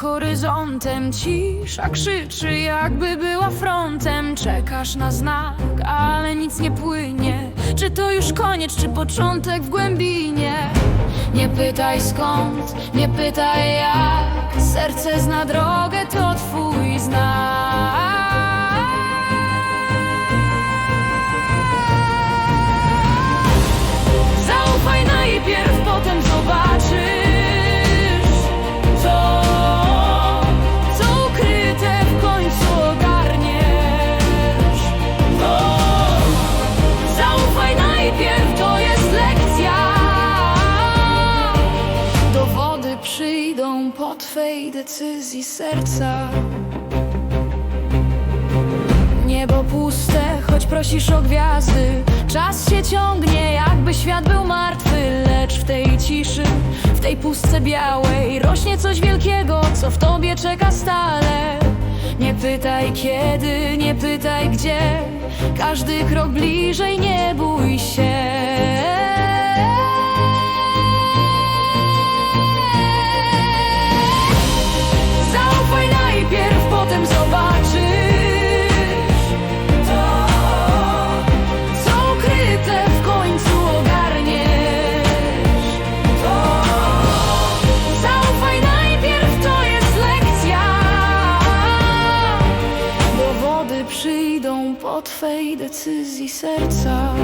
horyzontem cisza krzyczy, jakby była frontem. Czekasz na znak, ale nic nie płynie. Czy to już koniec, czy początek w głębinie? Nie pytaj skąd, nie pytaj jak. Serce zna drogę, to po twej decyzji serca. Niebo puste, choć prosisz o gwiazdy. Czas się ciągnie, jakby świat był martwy Lecz w tej ciszy, w tej pustce białej Rośnie coś wielkiego, co w tobie czeka stale. Nie pytaj kiedy, nie pytaj gdzie. Każdy krok bliżej, nie bój się Po twej decyzji serca.